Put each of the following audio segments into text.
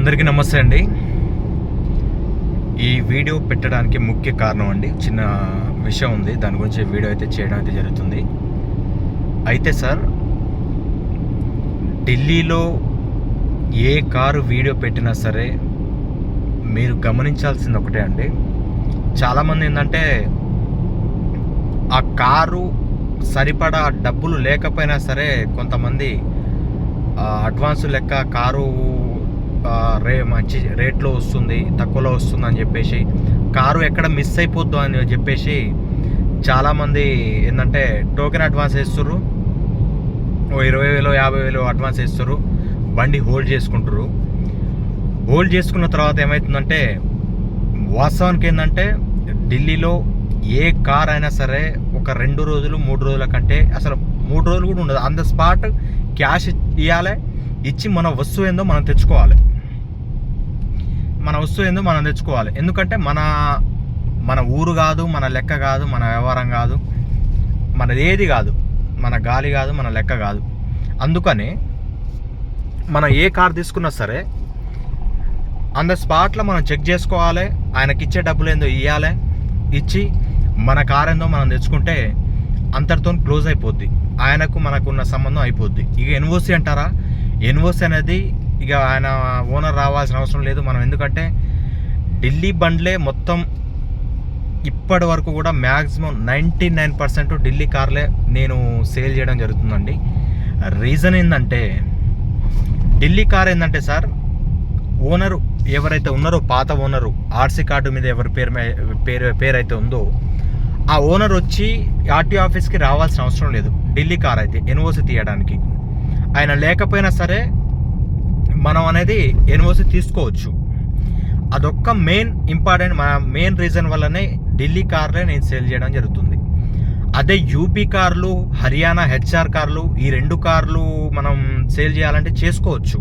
అందరికీ నమస్తే అండి. ఈ వీడియో పెట్టడానికి ముఖ్య కారణం అండి చిన్న విషయం ఉంది. దాని గురించి వీడియో అయితే చేయడం అయితే జరుగుతుంది. అయితే సార్ ఢిల్లీలో ఏ కారు వీడియో పెట్టినా సరే మీరు గమనించాల్సింది ఒకటే అండి. చాలామంది ఏంటంటే ఆ కారు సరిపడా డబ్బులు లేకపోయినా సరే కొంతమంది అడ్వాన్స్ లెక్క కారు రే మంచి రేట్లో వస్తుంది తక్కువలో వస్తుంది అని చెప్పేసి కారు ఎక్కడ మిస్ అయిపోద్దు అని చెప్పేసి చాలామంది ఏంటంటే టోకెన్ అడ్వాన్స్ వేస్తుర్రు. ఓ ఇరవై వేలు యాభై వేలు అడ్వాన్స్ వేస్తారు బండి హోల్డ్ చేసుకుంటారు హోల్డ్ చేసుకున్న తర్వాత ఏమవుతుందంటే వాస్తవానికి ఏంటంటే ఢిల్లీలో ఏ కార్ అయినా సరే ఒక రెండు రోజులు మూడు రోజుల కంటే అసలు మూడు రోజులు కూడా ఉండదు. ఆన్ ద స్పాట్ క్యాష్ ఇవ్వాలి ఇచ్చి మన వస్తువు ఏందో మనం తెచ్చుకోవాలి. మన వస్తువు ఏందో మనం తెచ్చుకోవాలి. ఎందుకంటే మన మన ఊరు కాదు మన లెక్క కాదు మన వ్యవహారం కాదు మనది ఏది కాదు మన గాలి కాదు మన లెక్క కాదు. అందుకని మనం ఏ కార్ తీసుకున్నా సరే అంద ద స్పాట్లో మనం చెక్ చేసుకోవాలి ఆయనకి ఇచ్చే డబ్బులు ఏందో ఇవ్వాలి ఇచ్చి మన కార్ ఏందో మనం తెచ్చుకుంటే అంతటితో క్లోజ్ అయిపోద్ది. ఆయనకు మనకున్న సంబంధం అయిపోద్ది. ఇక ఎన్ఓసి అంటారా? ఎన్ఓసి అనేది ఇక ఆయన ఓనర్ రావాల్సిన అవసరం లేదు. మనం ఎందుకంటే ఢిల్లీ బండ్లే మొత్తం ఇప్పటి వరకు కూడా maximum ninety nine percent Delhi కార్లే నేను సేల్ చేయడం జరుగుతుందండి. రీజన్ ఏంటంటే ఢిల్లీ కార్ ఏంటంటే సార్ ఓనరు ఎవరైతే ఉన్నారో పాత ఓనరు ఆర్సీ కార్డు మీద ఎవరి పేరు పేరు పేరు అయితే ఉందో ఆ ఓనర్ వచ్చి ఆర్టీ ఆఫీస్కి రావాల్సిన అవసరం లేదు. ఢిల్లీ కార్ అయితే ఎన్ఓసి తీయడానికి. ఆయన లేకపోయినా సరే మనం అనేది ఎన్ఓసి తీసుకోవచ్చు. అదొక్క మెయిన్ ఇంపార్టెంట్ మన మెయిన్ రీజన్ వల్లనే ఢిల్లీ కార్లే నేను సేల్ చేయడం జరుగుతుంది. అదే యూపీ కార్లు హర్యానా హెచ్ఆర్ కార్లు ఈ రెండు కార్లు మనం సేల్ చేయాలంటే చేసుకోవచ్చు.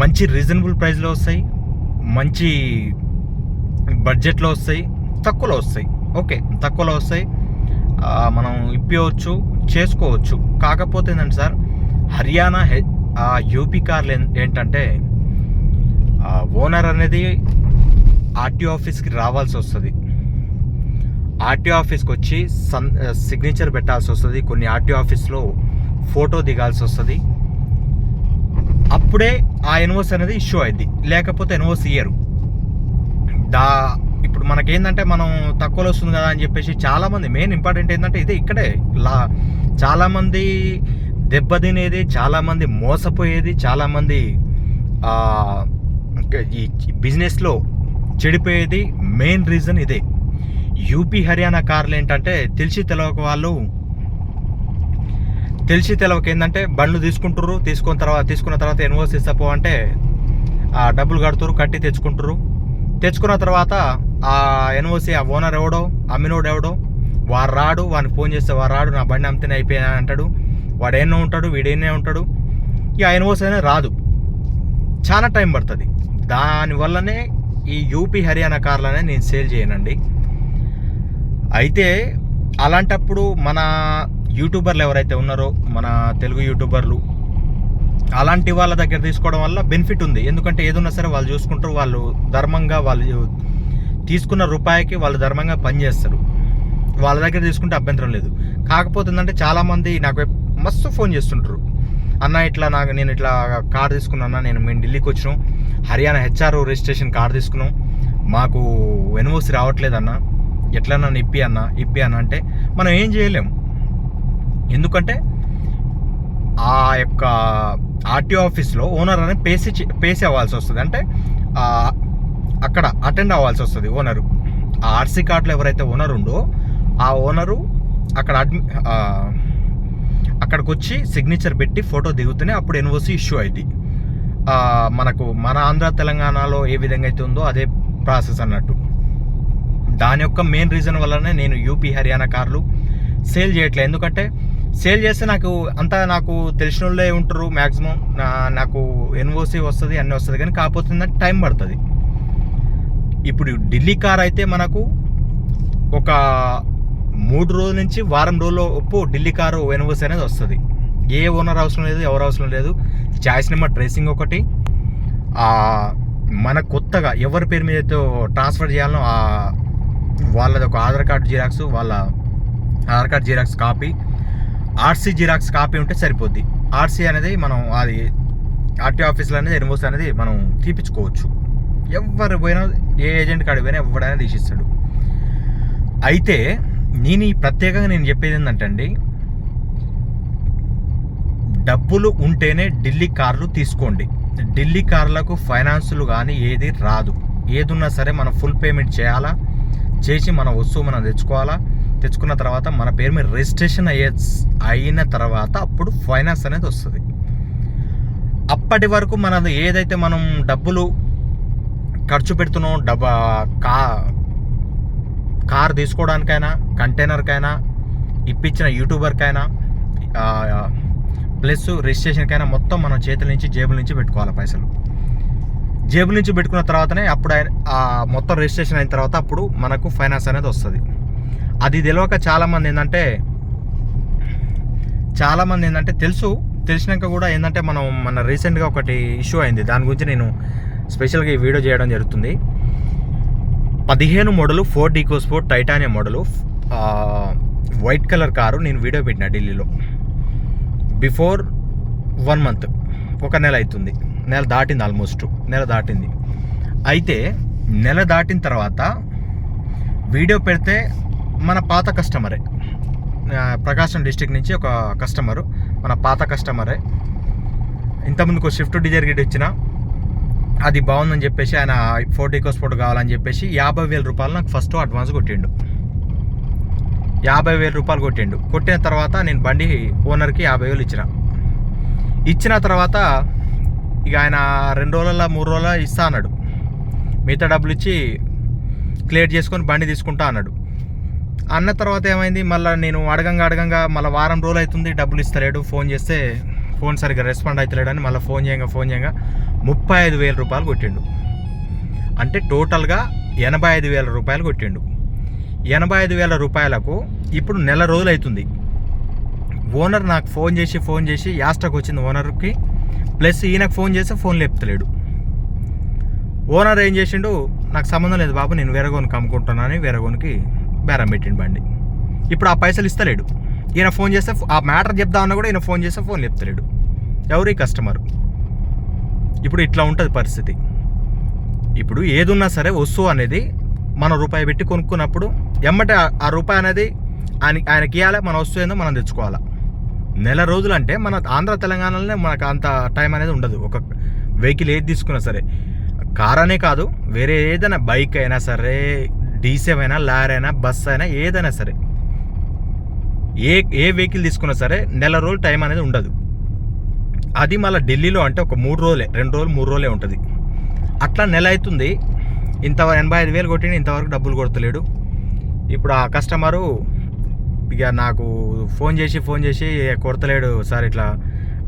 మంచి రీజనబుల్ ప్రైస్లో వస్తాయి. మంచి బడ్జెట్లో వస్తాయి. తక్కువలో వస్తాయి. ఓకే తక్కువలో వస్తాయి. మనం ఇప్పించవచ్చు చేసుకోవచ్చు. కాకపోతే ఏంటంటే సార్ హర్యానా హె ఆ యూపీ కార్లు ఏంటంటే ఓనర్ అనేది ఆర్టీ ఆఫీస్కి రావాల్సి వస్తుంది. ఆర్టీ ఆఫీస్కి వచ్చి సన్ సిగ్నేచర్ పెట్టాల్సి వస్తుంది. కొన్ని ఆర్టీ ఆఫీస్లో ఫోటో దిగాల్సి వస్తుంది. అప్పుడే ఆ ఎన్ఓస్ అనేది ఇష్యూ అయింది లేకపోతే ఎన్ఓస్ ఇయ్యరు. దా ఇప్పుడు మనకేందంటే మనం తక్కువలో వస్తుంది కదా అని చెప్పేసి చాలామంది మెయిన్ ఇంపార్టెంట్ ఏంటంటే ఇదే ఇక్కడే. లా చాలామంది దెబ్బతినేది చాలామంది మోసపోయేది చాలామంది ఈ బిజినెస్లో చెడిపోయేది మెయిన్ రీజన్ ఇదే. యూపీ హర్యానా కార్లు ఏంటంటే తెలిసి తెలవక వాళ్ళు తెలిసి తెలవక ఏంటంటే బండ్లు తీసుకుంటారు తీసుకున్న తర్వాత తీసుకున్న తర్వాత ఎన్ఓసి ఇస్తపో అంటే ఆ డబ్బులు కడుతురు కట్టి తెచ్చుకుంటారు తెచ్చుకున్న తర్వాత ఆ ఎన్ఓసి ఆ ఓనర్ ఎవడో అమ్మినోడు ఎవడో వారు రాడు వాడిని ఫోన్ చేస్తే వారు రాడు నా బండి అమ్మితేనే అయిపోయా అంటాడు. వాడైనా ఉంటాడు వీడైనా ఉంటాడు. ఇక ఆయన అయినా రాదు. చాలా టైం పడుతుంది. దానివల్లనే ఈ యూపీ హర్యానా కార్లనే నేను సేల్ చేయనండి. అయితే అలాంటప్పుడు మన యూట్యూబర్లు ఎవరైతే ఉన్నారో మన తెలుగు యూట్యూబర్లు అలాంటి వాళ్ళ దగ్గర తీసుకోవడం వల్ల బెనిఫిట్ ఉంది. ఎందుకంటే ఏదున్నా సరే వాళ్ళు చూసుకుంటారు వాళ్ళు ధర్మంగా వాళ్ళు తీసుకున్న రూపాయికి వాళ్ళు ధర్మంగా పనిచేస్తారు. వాళ్ళ దగ్గర తీసుకుంటే అభ్యంతరం లేదు. కాకపోతే ఏంటంటే చాలామంది నాకు మస్తు ఫోన్ చేస్తుంటారు అన్న ఇట్లా నాకు నేను ఇట్లా కార్ తీసుకున్నా నేను మేము ఢిల్లీకి వచ్చినాం. హర్యానా హెచ్ఆర్ రిజిస్ట్రేషన్ కార్ తీసుకున్నాం. మాకు ఎన్ఓసి రావట్లేదు అన్న. ఇప్పి అన్న ఇప్పి అన్న అంటే మనం ఏం చేయలేం. ఎందుకంటే ఆ యొక్క ఆర్టీఓ ఆఫీస్లో ఓనర్ అనేది పేసి పేసి అవ్వాల్సి వస్తుంది. అంటే అక్కడ అటెండ్ అవ్వాల్సి వస్తుంది ఓనరు. ఆ ఆర్సీ కార్డులో ఎవరైతే ఓనర్ ఉందో ఆ ఓనరు అక్కడ అడ్మి అక్కడికి వచ్చి సిగ్నేచర్ పెట్టి ఫోటో దిగుతూనే అప్పుడు ఎన్ఓసి ఇష్యూ అయింది మనకు మన ఆంధ్ర తెలంగాణలో ఏ విధంగా అయితే ఉందో అదే ప్రాసెస్ అన్నట్టు. దాని యొక్క మెయిన్ రీజన్ వల్లనే నేను యూపీ హర్యానా కార్లు సేల్ చేయట్లేదు ఎందుకంటే సేల్ చేస్తే నాకు అంతా నాకు తెలిసిన వాళ్ళే ఉంటారు మ్యాక్సిమం నాకు ఎన్ఓసి వస్తుంది అన్నీ వస్తుంది. కానీ కాకపోతే టైం పడుతుంది. ఇప్పుడు ఢిల్లీ కార్ అయితే మనకు ఒక మూడు రోజుల నుంచి వారం రోజుల ఒప్పు ఢిల్లీ కారు ఎన్ఓసి అనేది వస్తుంది. ఏ ఓనర్ అవసరం లేదు ఎవరు అవసరం లేదు. చాయిస్ నెంబర్ ట్రేసింగ్ ఒకటి. మన కొత్తగా ఎవరి పేరు మీద అయితే ట్రాన్స్ఫర్ చేయాలనో వాళ్ళది ఒక ఆధార్ కార్డు జిరాక్స్ వాళ్ళ Aadhaar card xerox copy RC xerox copy ఉంటే సరిపోద్ది. ఆర్సీ అనేది మనం అది ఆర్టీ ఆఫీస్లో అనేది ఎన్ఓసి అనేది మనం తీపించుకోవచ్చు ఎవరు పోయినా ఏ ఏజెంట్ కాడికి పోయినా ఎవడైనా తీసిస్తాడు. అయితే నేను ఈ ప్రత్యేకంగా నేను చెప్పేది ఏంటంటే అండి డబ్బులు ఉంటేనే ఢిల్లీ కార్లు తీసుకోండి. ఢిల్లీ కార్లకు ఫైనాన్సులు కానీ ఏది రాదు. ఏదున్నా సరే మనం ఫుల్ పేమెంట్ చేయాలా? చేసి మన వస్తువు మనం తెచ్చుకోవాలా? తెచ్చుకున్న తర్వాత మన పేరు మీద రిజిస్ట్రేషన్ అయ్యే అయిన తర్వాత అప్పుడు ఫైనాన్స్ అనేది వస్తుంది. అప్పటి వరకు మనది ఏదైతే మనం డబ్బులు ఖర్చు పెడుతున్నాం డబ్బా కా కార్ తీసుకోవడానికైనా కంటైనర్కైనా ఇప్పించిన యూట్యూబర్కైనా ప్లస్ రిజిస్ట్రేషన్కైనా మొత్తం మనం చేతుల నుంచి జేబుల నుంచి పెట్టుకోవాలి పైసలు. జేబుల నుంచి పెట్టుకున్న తర్వాతనే అప్పుడు ఆ మొత్తం రిజిస్ట్రేషన్ అయిన తర్వాత అప్పుడు మనకు ఫైనాన్స్ అనేది వస్తుంది. అది తెలియక చాలామంది ఏంటంటే చాలామంది ఏంటంటే తెలుసు తెలిసినాక కూడా ఏంటంటే మనం మన రీసెంట్గా ఒకటి ఇష్యూ అయింది. దాని గురించి నేను స్పెషల్గా ఈ వీడియో చేయడం జరుగుతుంది. పదిహేను మోడలు ఫోర్ డీకో four titanium model. White colour car నేను వీడియో పెట్టిన ఢిల్లీలో. బిఫోర్ వన్ మంత్ ఒక నెల అవుతుంది నెల దాటింది ఆల్మోస్ట్ నెల దాటింది. అయితే నెల దాటిన తర్వాత వీడియో పెడితే మన పాత కస్టమరే. ప్రకాశం డిస్టిక్ నుంచి ఒక కస్టమరు మన పాత కస్టమరే. ఇంతకుముందుకు షిఫ్ట్ డిజైర్ గిట్ ఇచ్చిన అది బాగుందని చెప్పేసి ఆయన ఫోర్టీ ఫోటో కావాలని చెప్పేసి యాభై వేల రూపాయలు నాకు ఫస్ట్ అడ్వాన్స్ కొట్టిండు. యాభై వేల రూపాయలు కొట్టిండు. కొట్టిన తర్వాత నేను బండి ఓనర్కి యాభై వేలు ఇచ్చిన. ఇచ్చిన తర్వాత ఇక ఆయన రెండు రోజుల మూడు రోజుల ఇస్తా అన్నాడు. మిగతా డబ్బులు ఇచ్చి క్లియర్ చేసుకొని బండి తీసుకుంటా అన్నాడు. అన్న తర్వాత ఏమైంది? మళ్ళీ నేను అడగంగా అడగంగా మళ్ళీ వారం రోజులు అవుతుంది డబ్బులు ఇస్తలేడు ఫోన్ చేస్తే ఫోన్ సరిగ్గా రెస్పాండ్ అవుతలేడని మళ్ళీ ఫోన్ చేయంగా ఫోన్ చేయంగా ముప్పై ఐదు వేల రూపాయలు కొట్టిండు. అంటే టోటల్గా ఎనభై ఐదు వేల రూపాయలు కొట్టిండు. ఎనభై ఐదు వేల రూపాయలకు ఇప్పుడు నెల రోజులు అవుతుంది. ఓనర్ నాకు ఫోన్ చేసి ఫోన్ చేసి యాస్టాక్ వచ్చింది ఓనర్కి ప్లస్ ఈయనకు ఫోన్ చేస్తే ఫోన్ లేపుతలేడు. ఓనర్ ఏం చేసిండు నాకు సంబంధం లేదు బాబు నేను వేరగోనికి అమ్ముకుంటున్నానని వేరగోనికి బేరం పెట్టిండు బండి. ఇప్పుడు ఆ పైసలు ఇస్తలేడు. ఈయన ఫోన్ చేస్తే ఆ మ్యాటర్ చెప్దామన్నా కూడా ఈయన ఫోన్ చేస్తే ఫోన్ చెప్తలేడు ఎవరు ఈ కస్టమర్? ఇప్పుడు ఇట్లా ఉంటుంది పరిస్థితి. ఇప్పుడు ఏదున్నా సరే వస్తువు అనేది మనం రూపాయి పెట్టి కొనుక్కున్నప్పుడు ఎమ్మటే ఆ- రూపాయి అనేది ఆయన ఆయనకి ఇవ్వాలి మన వస్తువు ఏందో మనం తెచ్చుకోవాలి? నెల రోజులు అంటే మన ఆంధ్ర తెలంగాణలోనే మనకు అంత టైం అనేది ఉండదు. ఒక వెహికల్ ఏది తీసుకున్నా సరే. కార్ అనే కాదు వేరే ఏదైనా బైక్ అయినా సరే డీసెవ్ అయినా లారీ అయినా బస్ అయినా ఏదైనా సరే. ఏ ఏ వెహికల్ తీసుకున్నా సరే నెల రోజులు టైం అనేది ఉండదు. అది మళ్ళీ ఢిల్లీలో అంటే ఒక మూడు రోజులే రెండు రోజులు మూడు రోజులే ఉంటుంది. అట్లా నెల అవుతుంది. ఇంత ఎనభై ఐదు వేలు కొట్టిన ఇంతవరకు డబ్బులు కొడతలేడు. ఇప్పుడు ఆ కస్టమరు ఇక నాకు ఫోన్ చేసి ఫోన్ చేసి కొడతలేడు సార్ ఇట్లా.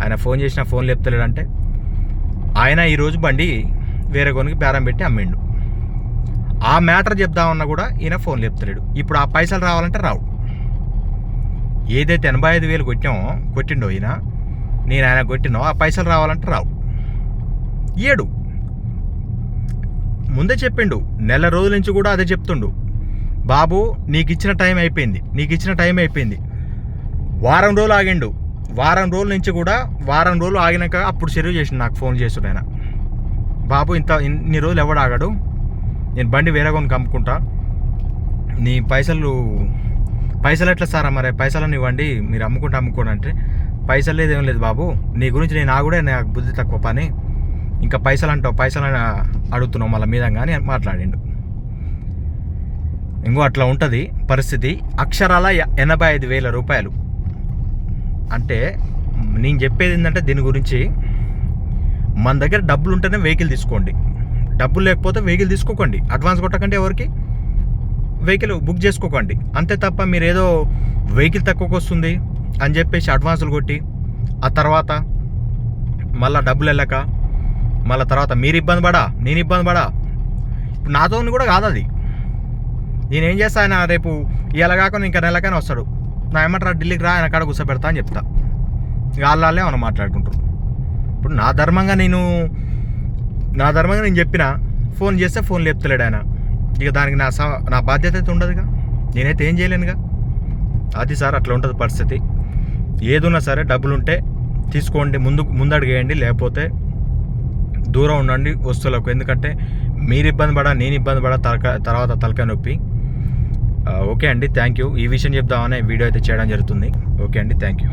ఆయన ఫోన్ చేసిన ఫోన్ లేపుతలేడు అంటే ఆయన ఈరోజు బండి వేరే కొనికి బేరం పెట్టి అమ్మిండు. ఆ మ్యాటర్ చెప్దామన్నా కూడా ఈయన ఫోన్ లేపుతలేడు. ఇప్పుడు ఆ పైసలు రావాలంటే రావు. ఏదైతే ఎనభై ఐదు వేలు కొట్టామో కొట్టిండో ఈయన నేను ఆయన కొట్టినో ఆ పైసలు రావాలంటే రావు. ఏడు. ముందే చెప్పిండు నెల రోజుల నుంచి కూడా అదే చెప్తుండు. బాబు నీకు ఇచ్చిన టైం అయిపోయింది నీకు ఇచ్చిన టైం అయిపోయింది. వారం రోజులు ఆగిండు. వారం రోజుల నుంచి కూడా వారం రోజులు ఆగినాక అప్పుడు చెరువు చేసిండు నాకు ఫోన్ చేసాడు ఆయన. బాబు ఇంత ఇన్ని రోజులు ఎవడు ఆగాడు? నేను బండి వేరే కొన్ని కమ్ముకుంటా. నీ పైసలు పైసలు ఎట్లా సారా మరి? పైసలను ఇవ్వండి మీరు అమ్ముకుంటా అమ్ముకోండి అంటే. పైసలు లేదు ఏం లేదు బాబు. నీ గురించి నేను ఆ కూడా నాకు బుద్ధి తక్కువ పని. ఇంకా పైసలు అంటావు పైసలు అని అడుగుతున్నావు మళ్ళీ మీద కానీ మాట్లాడిండు. ఇంకో అట్లా ఉంటుంది పరిస్థితి. అక్షరాల ఎనభై ఐదు వేల రూపాయలు. అంటే నేను చెప్పేది ఏంటంటే దీని గురించి మన దగ్గర డబ్బులు ఉంటేనే వెహికల్ తీసుకోండి. డబ్బులు లేకపోతే వెహికల్ తీసుకోకండి. అడ్వాన్స్ కొట్టకండి ఎవరికి? వెహికల్ బుక్ చేసుకోకండి. అంతే తప్ప మీరు ఏదో వెహికల్ తక్కువకి వస్తుంది అని చెప్పేసి అడ్వాన్సులు కొట్టి ఆ తర్వాత మళ్ళీ డబ్బులు వెళ్ళక మళ్ళీ తర్వాత మీరు ఇబ్బంది పడా నేను ఇబ్బంది పడా. ఇప్పుడు నాతో కూడా కాదు అది. నేనేం చేస్తా ఆయన రేపు ఇలా కాకుండా ఇంకా నెలకైనా వస్తాడు. నా ఏమంటారు ఢిల్లీకి రా ఆయన కాడ కూర్చోబెడతా అని చెప్తా. వాళ్ళే మనం మాట్లాడుకుంటారు. ఇప్పుడు నా ధర్మంగా నేను నా ధర్మంగా నేను చెప్పిన ఫోన్ చేస్తే ఫోన్ లేపుతలేడు ఆయన. ఇక దానికి నా సా నా బాధ్యత అయితే ఉండదుగా. నేనైతే ఏం చేయలేనుగా. అది సార్ అట్లా ఉంటుంది పరిస్థితి. ఏదున్నా సరే డబ్బులుంటే తీసుకోండి ముందు ముందడుగేయండి లేకపోతే దూరం ఉండండి వస్తువులకు. ఎందుకంటే మీరు ఇబ్బంది పడా నేను ఇబ్బంది పడా తలక తర్వాత తలకాయ నొప్పి. ఓకే అండి థ్యాంక్ యూ. ఈ విషయం చెప్దామనే వీడియో అయితే చేయడం జరుగుతుంది. ఓకే అండి థ్యాంక్ యూ.